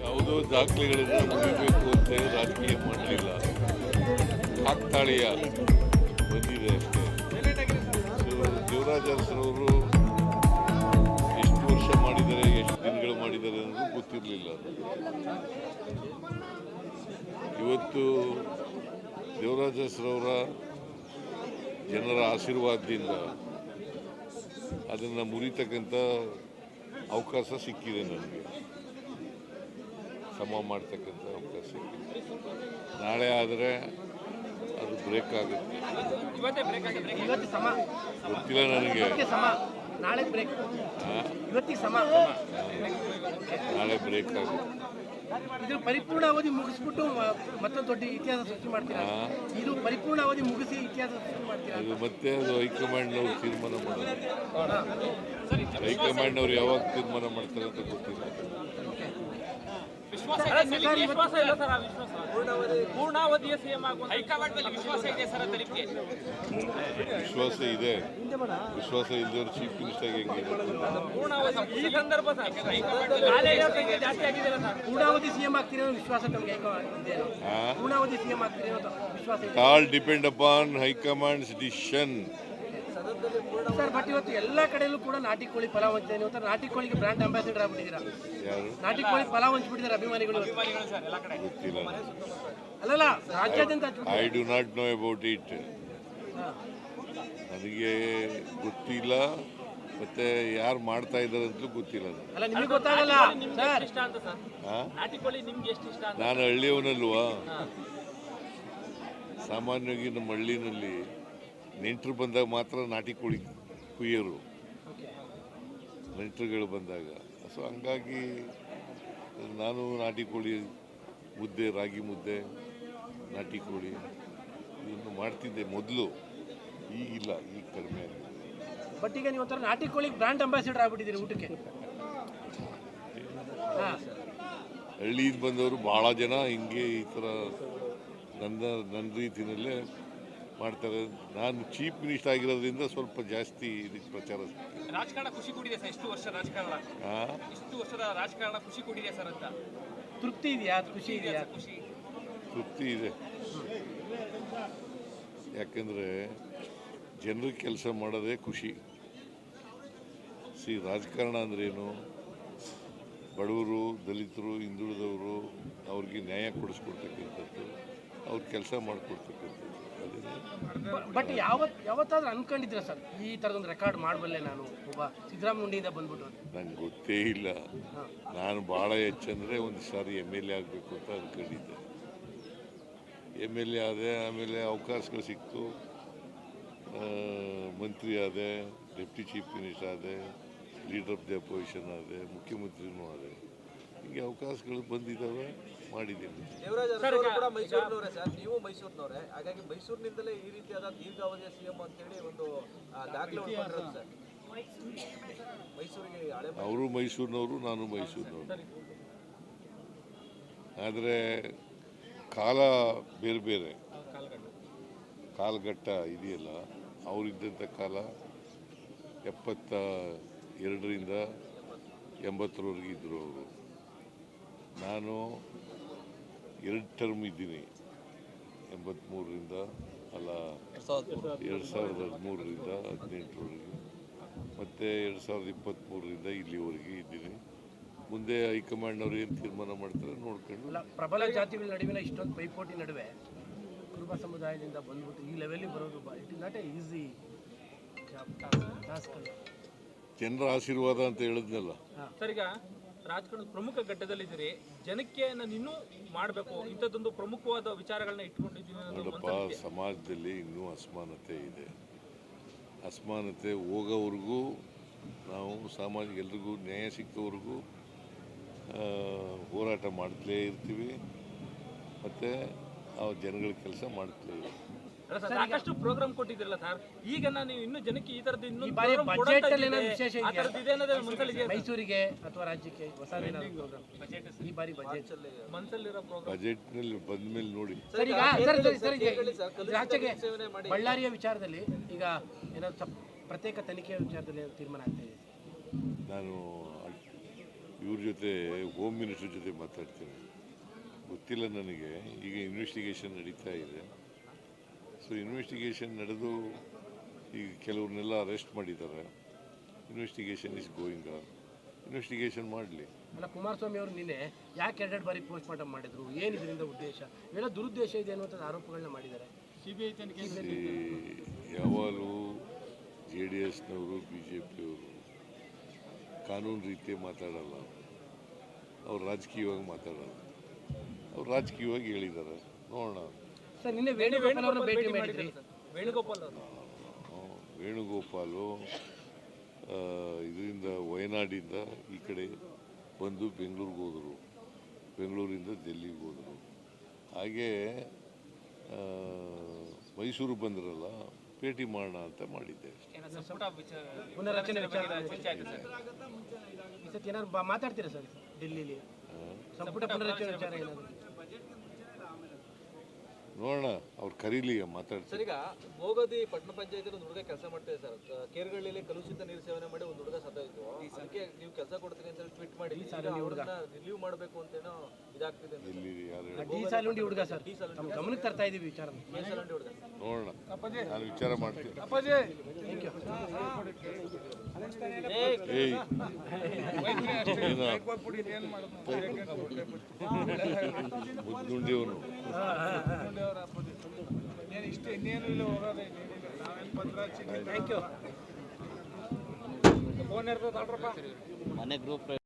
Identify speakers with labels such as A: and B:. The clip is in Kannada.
A: ಯಾವುದೋ ದಾಖಲೆಗಳನ್ನು ಮುಗಿಬೇಕು ಅಂತ ಹೇಳಿ ರಾಜಕೀಯ ಮಾಡಲಿಲ್ಲ. ಕಾಕ್ತಾಳೀಯ ಬಂದಿದೆ ಅಷ್ಟೇ. ಸೊ ದೇವರಾಜ ಅರಸರವರು ಮಾಡಿದ್ದಾರೆ ಅನ್ನೋದು ಗೊತ್ತಿರಲಿಲ್ಲ. ಇವತ್ತು ದೇವರಾಜ ಹೆಸರವರ ಜನರ ಆಶೀರ್ವಾದದಿಂದ ಅದನ್ನು ಮುರಿತಕ್ಕಂಥ ಅವಕಾಶ ಸಿಕ್ಕಿದೆ ನನಗೆ. ಸಮ ಮಾಡ್ತಕ್ಕಂಥ ಅವಕಾಶ ಸಿಕ್ಕಿದೆ. ನಾಳೆ ಆದರೆ ಅದು ಬ್ರೇಕ್ ಆಗುತ್ತೆ. ಗೊತ್ತಿಲ್ಲ ನನಗೆ.
B: ನಾಳೆ ಬ್ರೇಕ್ ಇವತ್ತಿಗೆ ಸಮ.
A: ನಾಳೆ ಬ್ರೇಕ್ ಆಗುತ್ತೆ.
B: ಇದು ಪರಿಪೂರ್ಣ ಅವಧಿ ಮುಗಿಸ್ಬಿಟ್ಟು ಮತ್ತೊಂದು ದೊಡ್ಡ ಇತಿಹಾಸ ಸೃಷ್ಟಿ ಮಾಡ್ತೀರಾ? ಇದು ಪರಿಪೂರ್ಣ ಅವಧಿ ಮುಗಿಸಿ ಇತಿಹಾಸ ಸೃಷ್ಟಿ ಮಾಡ್ತೀರಾ?
A: ಇದು ಮತ್ತೆ ಅದು ಹೈಕಮಾಂಡ್ನವ್ರು ತೀರ್ಮಾನ ಮಾಡೋದು. ಹೈಕಮಾಂಡ್ನವ್ರು ಯಾವಾಗ ತೀರ್ಮಾನ ಮಾಡ್ತಾರೆ ಅಂತ ಗೊತ್ತಿಲ್ಲ.
C: ವಿಶ್ವಾಸ ಇದೆ ನಿಮಗೆ ವಿಶ್ವಾಸ ಇಲ್ಲ ಸರ್ ಆ ವಿಶ್ವಾಸ. ಪೂರ್ಣಾವಧಿಯ ಸಿಎಂ ಆಗುವ ಹೈಕಮಾಂಡ್ ವಿಶ್ವಾಸ ಇದೆ ಸರ್ ಅಂತ ನಿಮಗೆ
A: ವಿಶ್ವಾಸ ಇದೆ. ವಿಶ್ವಾಸ ಇಲ್ಲದವ್ರು ಚೀಫ್ ಮಿನಿಸ್ಟರ್ ಹೆಂಗೆ
C: ಈ ಸಂದರ್ಭ
B: ಪೂರ್ಣಾವಧಿ ಸಿಎಂ ಆಗ್ತೀರಿ ವಿಶ್ವಾಸ ಪೂರ್ಣಾವಧಿ ಸಿಎಂ ಆಗ್ತೀರಿ ವಿಶ್ವಾಸ ಇದೆ.
A: All depend upon high command's decision
B: sir but ಇವತ್ತು ಎಲ್ಲ ಕಡೆಯಲ್ಲೂ ಕೂಡ ನಾಟಿ ಕೋಳಿ ಫಲ ಹಂಚ್ತಾ ಇವತ್ತು ನಾಟಿ ಕೋಳಿಗೆ ಬ್ರಾಂಡ್ ಅಂಬಾಸಿಡರ್ ಆಗ್ಬಿಟ್ಟಿದ್ದೀರಾ? ನಾಟಿ ಕೋಳಿ ಫಲ ಹಂಚ್ಬಿಟ್ಟಿದ್ದಾರೆ ಅಭಿಮಾನಿಗಳು
C: ಅಭಿಮಾನಿಗಳು ಸರ್ ಎಲ್ಲ ಕಡೆ.
A: ಗೊತ್ತಿಲ್ಲ
B: ಅಲ್ಲಲ್ಲ ರಾಜ್ಯಾದ್ಯಂತ
A: I do not know about it ನನಗೆ ಗೊತ್ತಿಲ್ಲ ಮತ್ತೆ ಯಾರು ಮಾಡ್ತಾ ಇದ್ದಾರೆ ಅಂತಲೂ ಗೊತ್ತಿಲ್ಲ
B: ಅಲ್ಲ ನಿಮಗೆ ಗೊತ್ತಾಗಲ್ಲ. ಸರ್.
C: ಎಷ್ಟು ಇಷ್ಟ ಅಂತ ಸರ್?
A: ಆ?
C: ನಾಟಿ ಎಷ್ಟು ಇಷ್ಟ
A: ನಾನು ಹಳ್ಳಿಯವನಲ್ವಾ? ಸಾಮಾನ್ಯವಾಗಿ ನಮ್ಮ ಹಳ್ಳಿನಲ್ಲಿ ನೆಂಟರು ಬಂದಾಗ ಮಾತ್ರ ನಾಟಿ ಕೋಳಿ ಕುಯ್ಯರು ನೆಂಟರುಗಳು ಬಂದಾಗ. ಸೊ ಹಂಗಾಗಿ ನಾನು ನಾಟಿ ಕೋಳಿ ಮುದ್ದೆ ರಾಗಿ ಮುದ್ದೆ ನಾಟಿ ಕೋಳಿ ಇದನ್ನು ಮಾಡ್ತಿದ್ದೆ ಮೊದಲು. ಈಗಿಲ್ಲ ಈಗ ಕಡಿಮೆ
B: ಬಟ್ ಈಗ ನೀವು ಒಂಥರ ನಾಟಿ ಕೋಳಿಗೆ ಬ್ರ್ಯಾಂಡ್ ಅಂಬಾಸಿಡರ್ ಆಗ್ಬಿಟ್ಟಿದ್ದೀರಿ ಊಟಕ್ಕೆ. ಹಾಂ.
A: ಹಳ್ಳಿಯಿಂದ ಬಂದವರು ಭಾಳ ಜನ ಹಿಂಗೆ ಈ ಥರ ನನ್ನ ನನ್ನ ರೀತಿಯಲ್ಲೇ ಮಾಡ್ತಾರೆ. ನಾನು ಚೀಫ್ ಮಿನಿಸ್ಟರ್ ಆಗಿರೋದ್ರಿಂದ ಸ್ವಲ್ಪ ಜಾಸ್ತಿ ಇದಕ್ಕೆ ಪ್ರಚಾರ.
C: ರಾಜಕಾರಣ ಖುಷಿ ಕೂಡಿದೆ ಸರ್ ಎಷ್ಟು ವರ್ಷ ರಾಜಕಾರಣ.
A: ಆ?
C: ಇಷ್ಟು ವರ್ಷದ ರಾಜಕಾರಣ ಖುಷಿ ಕೂಡಿದೆ ಸರ್ ಅಂತ.
B: ತೃಪ್ತಿ ಇದೆಯಾ? ಖುಷಿ ಇದೆಯಾ?
C: ಖುಷಿ.
A: ತೃಪ್ತಿ ಇದೆ. ಯಾಕಂದರೆ ಜನರ ಕೆಲಸ ಮಾಡೋದೇ ಖುಷಿ. ಸಿ ರಾಜಕಾರಣ ಅಂದ್ರೇನು ಬಡವರು ದಲಿತರು ಹಿಂದುಳಿದವರು ಅವ್ರಿಗೆ ನ್ಯಾಯ ಕೊಡಿಸ್ಕೊಡ್ತಕ್ಕಂಥದ್ದು ಅವ್ರ ಕೆಲಸ ಮಾಡಿಕೊಡ್ತಕ್ಕಂಥದ್ದು.
B: ಬಟ್ ಯಾವತ್ ಯಾವತ್ತಾದ್ರೂ ಅನ್ಕೊಂಡಿದ್ರ ಸರ್? ಈ ಥರದೊಂದು ರೆಕಾರ್ಡ್ ಮಾಡಬಲ್ಲೆ ನಾನು ಒಬ್ಬ ಸಿದ್ದರಾಮುಂಡಿಯಿಂದ ಬಂದ್ಬಿಟ್ಟು.
A: ನಂಗೆ ಗೊತ್ತೇ ಇಲ್ಲ. ನಾನು ಭಾಳ ಹೆಚ್ಚಂದರೆ ಒಂದು ಸಾರಿ ಎಂ ಎಲ್ ಎ ಆಗಬೇಕು ಅಂತ ಅಂದ್ಕೊಂಡಿದ್ದೆ ಎಂ ಎಲ್ ಎ ಆದೆ ಆಮೇಲೆ ಅವಕಾಶಗಳು ಸಿಕ್ತು. ಮಂತ್ರಿ ಆದೆ ಡೆಪ್ಟಿ ಚೀಫ್ ಮಿನಿಸ್ಟರ್ ಆದೆ ಲೀಡರ್ ಆಫ್ ದಿ ಅಪೋಸಿಷನ್ ಆದೆ ಮುಖ್ಯಮಂತ್ರಿನೂ ಆದೆ. ಹೀಗೆ ಅವಕಾಶಗಳು ಬಂದಿದ್ದಾವೆ ಮಾಡಿದ್ದೀನಿ
D: ದೇವರಾಜ ಅರಸು ಕೂಡ ಮೈಸೂರಿನವರೇ ಸರ್. ನೀವು ಮೈಸೂರಿನವರೇ. ಹಾಗಾಗಿ ಮೈಸೂರಿನಿಂದಲೇ ಈ ರೀತಿಯಾದ ದೀರ್ಘಾವಧಿಯ ಸಿಎಂ ಅಂತೇಳಿ ಒಂದು ಮೈಸೂರಿಗೆ ಹಳೆ
A: ಅವರು ಮೈಸೂರಿನವರು ನಾನು ಮೈಸೂರಿನವರು. ಆದರೆ ಕಾಲ ಬೇರೆ ಬೇರೆ. ಕಾಲಘಟ್ಟ ಇದೆಯಲ್ಲ, ಅವರಿದ್ದಂಥ ಕಾಲ ಎಪ್ಪತ್ತ ಎರಡರಿಂದ ಎಂಬತ್ತರವರೆಗೆ ಇದ್ದರು ಅವರು. ನಾನು ಎರಡು ಟರ್ಮ್ ಇದ್ದೀನಿ ಎಂಬತ್ತ್ಮೂರರಿಂದ ಅಲ್ಲ ಎರಡು ಸಾವಿರದ ಹದಿಮೂರರಿಂದ ಹದಿನೆಂಟರವರೆಗೆ, ಮತ್ತು ಎರಡು ಸಾವಿರದ ಇಪ್ಪತ್ತ್ಮೂರರಿಂದ ಇಲ್ಲಿವರೆಗೆ ಇದ್ದೀನಿ. ಮುಂದೆ ಹೈಕಮಾಂಡ್ನವ್ರು ಏನು ತೀರ್ಮಾನ ಮಾಡ್ತಾರೆ ನೋಡ್ಕೊಂಡು.
B: ಪ್ರಬಲ ಜಾತಿಗಳ ನಡುವಿನ ಇಷ್ಟೊಂದು ಪೈಪೋಟಿ ನಡುವೆ ಕುರುಬ ಸಮುದಾಯದಿಂದ ಬಂದ್ಬಿಟ್ಟು ಈ ಲೆವೆಲಿಗೆ ಬರೋದು it is not a easy task
A: ಜನರ ಆಶೀರ್ವಾದ ಅಂತ ಹೇಳಿದ್ನಲ್ಲ.
C: ಸರ್ ಈಗ ರಾಜಕಾರಣದ ಪ್ರಮುಖ ಘಟ್ಟದಲ್ಲಿದ್ದೀರಿ ಜನಕ್ಕೆ ನಾನು ಇನ್ನೂ ಮಾಡಬೇಕು ಇಂಥದ್ದೊಂದು ಪ್ರಮುಖವಾದ ವಿಚಾರಗಳನ್ನ ಇಟ್ಕೊಂಡಿದ್ದೀನಿ ಅನ್ನೋದು
A: ನೋಡಪ್ಪ ಸಮಾಜದಲ್ಲಿ ಇನ್ನೂ ಅಸಮಾನತೆ ಇದೆ. ಅಸಮಾನತೆ ಹೋಗೋವರೆಗೂ ನಾವು ಸಾಮಾಜಿಕ ಎಲ್ರಿಗೂ ನ್ಯಾಯ ಸಿಕ್ಕವರೆಗೂ ಹೋರಾಟ ಮಾಡ್ತಲೇ ಇರ್ತೀವಿ. ಮತ್ತು ಆ ಜನಗಳ ಕೆಲಸ
C: ಮಾಡ್ತೀವಿ. ಸರ್ ಸಾಕಷ್ಟು ಪ್ರೋಗ್ರಾಮ್ ಕೊಟ್ಟಿದ್ರಲ್ಲ ಸರ್ ಈಗ ನಾನು ಇನ್ನು ಜನಕ್ಕೆ ಈ ತರದ ಇನ್ನೂ
B: ಈ ಬಾರಿ
C: program
B: budget
C: ಕೊಡೋಂಥದ್ದು
B: ಅಲ್ಲಿ
C: ಇದೆ.
B: ವಿಶೇಷ
C: ಆ? ಥರದ್ದು ಇದೆ ಅನ್ನೋದು ಮನಸ್ಸಲ್ಲಿ
B: ಮೈಸೂರಿಗೆ ಅಥವಾ ರಾಜ್ಯಕ್ಕೆ ಹೊಸ ಬಜೆಟ್ ಈ ಬಾರಿ ಬಜೆಟ್
C: ಮನಸ್ಸಲ್ಲಿರೋ ಪ್ರೋಗ್ರಾಮ್
A: ಬಜೆಟ್ನಲ್ಲಿ ಬಂದ ಮೇಲೆ ನೋಡಿ.
B: ಸರ್ ಈಗ ಸರ್ ಸರ್ ಈಗ ಬಳ್ಳಾರಿಯ ವಿಚಾರದಲ್ಲಿ ಈಗ ಏನಾದ್ರು ಸಪ್- ಪ್ರತ್ಯೇಕ ತನಿಖೆಯ ವಿಚಾರದಲ್ಲಿ ತೀರ್ಮಾನ ಆಗ್ತಾ ಇದೆ.
A: ನಾನು ಇವ್ರ ಜೊತೆ ಹೋಮ್ ಮಿನಿಸ್ಟರ್ ಜೊತೆ ಮಾತಾಡ್ತೀನಿ. ಗೊತ್ತಿಲ್ಲ ನನಗೆ. ಈಗ ಇನ್ವೆಸ್ಟಿಗೇಷನ್ ನಡೀತಾ ಇದೆ. ಸೊ ಇನ್ವೆಸ್ಟಿಗೇಷನ್ ನಡೆದು ಈಗ ಕೆಲವ್ರನ್ನೆಲ್ಲ ಅರೆಸ್ಟ್ ಮಾಡಿದ್ದಾರೆ. Investigation is going on investigation ಮಾಡಲಿ.
B: ಅಲ್ಲ ಕುಮಾರಸ್ವಾಮಿ ಅವರು ನಿನ್ನೆ ಯಾಕೆ ಎರಡೆರಡು ಬಾರಿ ಪೋಸ್ಟ್ ಮಾರ್ಟಮ್ ಮಾಡಿದ್ರು? ಏನು ಇದರಿಂದ ಉದ್ದೇಶ? ಎಲ್ಲ ದುರುದ್ದೇಶ ಇದೆ ಅನ್ನುವಂಥ ಆರೋಪಗಳನ್ನ ಮಾಡಿದ್ದಾರೆ. ಸಿಬಿಐ ತನಿಖೆ
A: ಯಾವಾಗಲೂ ಜೆ ಡಿ ಎಸ್ನವರು ಬಿ ಜೆ ಪಿಯವರು ಕಾನೂನು ರೀತಿ ಮಾತಾಡಲ್ಲ. ಅವ್ರು ರಾಜಕೀಯವಾಗಿ ಮಾತಾಡಲ್ಲ. ಅವ್ರು ರಾಜಕೀಯವಾಗಿ ಹೇಳಿದ್ದಾರೆ. ನೋಡೋಣ.
B: ಸರ್ ನಿನ್ನೆ ವೇಣುಗೋಪಾಲ್ ಅವರನ್ನ ಭೇಟಿ ಮಾಡಿದ್ರಿ.
C: ವೇಣುಗೋಪಾಲ್ ಅವರು.
A: ವೇಣುಗೋಪಾಲು ಆ, ಇದರಿಂದ ವಯನಾಡಿಂದ ಈ ಕಡೆ ಬಂದು ಬೆಂಗಳೂರಿಗೆ ಹೋದರು. ಬೆಂಗಳೂರಿಂದ ಡೆಲ್ಲಿಗೆ ಹೋದರು. ಹಾಗೆ ಮೈಸೂರು ಬಂದ್ರಲ್ಲ ಭೇಟಿ ಮಾಡೋಣ ಅಂತ ಮಾಡಿದ್ದೆ.
B: ಮಾತಾಡ್ತೀರಾ ಸರ್ ಡೆಲ್ಲಿಲಿ ಸಂಪುಟ ಪುನರಚನೆ ವಿಚಾರ ಏನಾದ್ರು?
A: ನೋಡೋಣ ಅವ್ರು ಕರೀಲಿ ಮಾತಾಡ್ತಾರೆ.
D: ಸರ್ ಈಗ ಮೋಗದಿ ಪಟ್ಟಣ ಪಂಚಾಯತ್ ಒಂದು ಹುಡುಗ ಕೆಲಸ ಮಾಡ್ತಿದೆ ಸರ್. ಕೇರ್ಗಳಲ್ಲಿ ಕಲುಷಿತ ನೀರು ಸೇವನೆ ಮಾಡಿ ಒಂದು ಹುಡುಗ ಸತ್ತೋಯ್ತು ಅದಕ್ಕೆ ನೀವು ಕೆಲಸ ಕೊಡ್ತೀನಿ ಅಂತ ಟ್ವೀಟ್ ಮಾಡಿ. ರಿಲೀವ್ ಮಾಡಬೇಕು ಅಂತೇನೋ ಇದಾಗ್ತಿದೆ
A: ಇಲ್ಲಿ ಯಾರು ಹೇಳಿ?
B: ಡಿ ಸಾಲುಂಡಿ ಹುಡುಗ ಸರ್. ನಮ್ಮ ಗಮನಕ್ಕೆ ತರ್ತಾ ಇದೀವಿ ವಿಚಾರ.
D: ಹುಡುಗ.
A: ನೋಡೋಣ. ನಾನು ವಿಚಾರ ಮಾಡ್ತೀನಿ.
B: ಥ್ಯಾಂಕ್ ಯು
C: ಫೋನ್ ಇರ್ತದೆ
E: ಮನೆ ಗ್ರೂಪ್